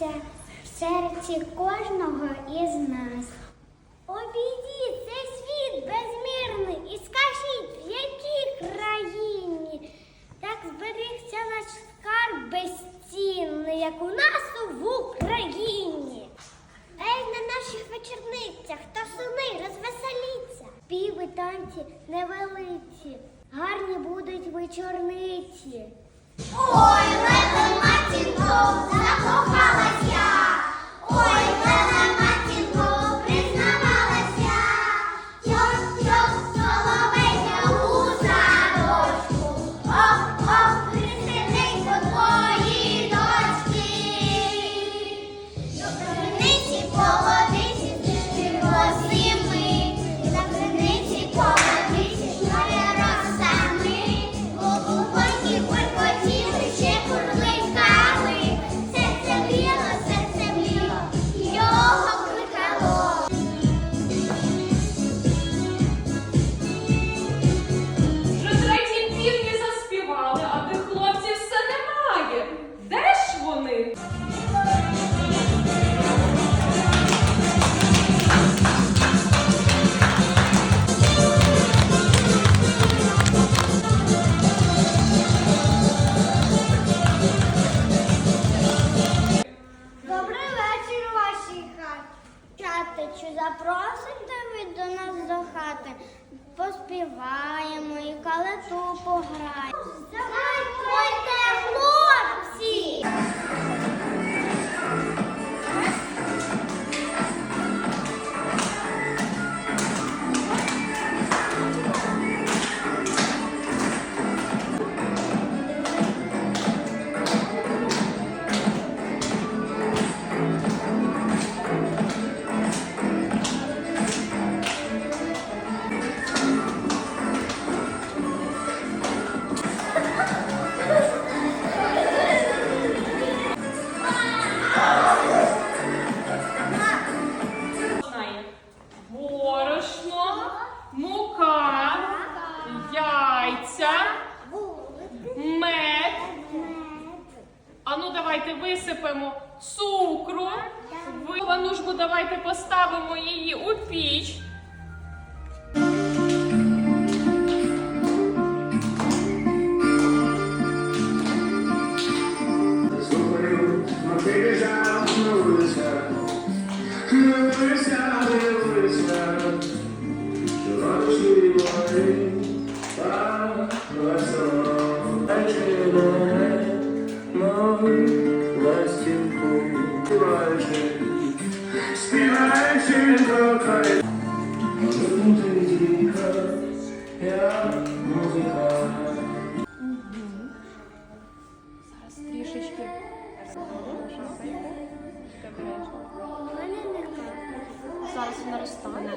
радість в серці кожного із нас. Обійдіть цей світ безмірний і скажіть, в якій країні так зберігся наш скарб безцінний, як у нас в Україні. Ей, на наших вечорницях та сини розвеселіться. Співи, танці невелиці, гарні будуть вечорниці. Ой, леле матінко, закохалась зійшло Чати, чи запросите ви до нас до хати? Поспіваємо і калету пограємо. Ну давайте висипемо цукру. Ванушку давайте поставимо її у піч. Слухаю, Зараз трішечки. Мене не капає. Вона розтане.